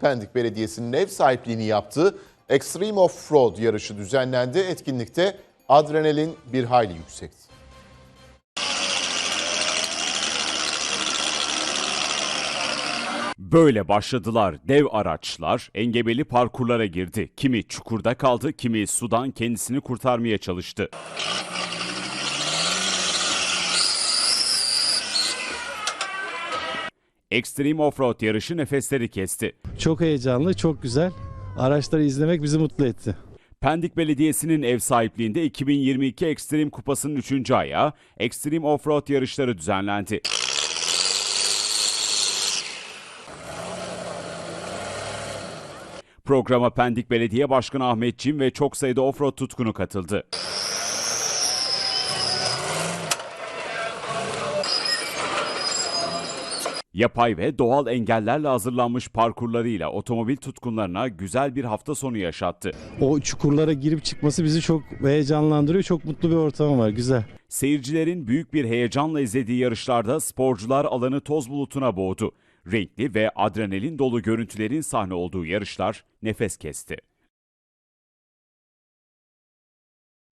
Pendik Belediyesi'nin ev sahipliğini yaptığı Extreme Off-Road yarışı düzenlendi. Etkinlikte adrenalin bir hayli yüksekti. Böyle başladılar. Dev araçlar engebeli parkurlara girdi. Kimi çukurda kaldı, kimi sudan kendisini kurtarmaya çalıştı. Extreme Offroad yarışı nefesleri kesti. Çok heyecanlı, çok güzel. Araçları izlemek bizi mutlu etti. Pendik Belediyesi'nin ev sahipliğinde 2022 Extreme Kupası'nın 3. ayağı Extreme Offroad yarışları düzenlendi. Programa Pendik Belediye Başkanı Ahmet Cim ve çok sayıda offroad tutkunu katıldı. Yapay ve doğal engellerle hazırlanmış parkurlarıyla otomobil tutkunlarına güzel bir hafta sonu yaşattı. O çukurlara girip çıkması bizi çok heyecanlandırıyor. Çok mutlu bir ortam var, güzel. Seyircilerin büyük bir heyecanla izlediği yarışlarda sporcular alanı toz bulutuna boğdu. Renkli ve adrenalin dolu görüntülerin sahne olduğu yarışlar nefes kesti.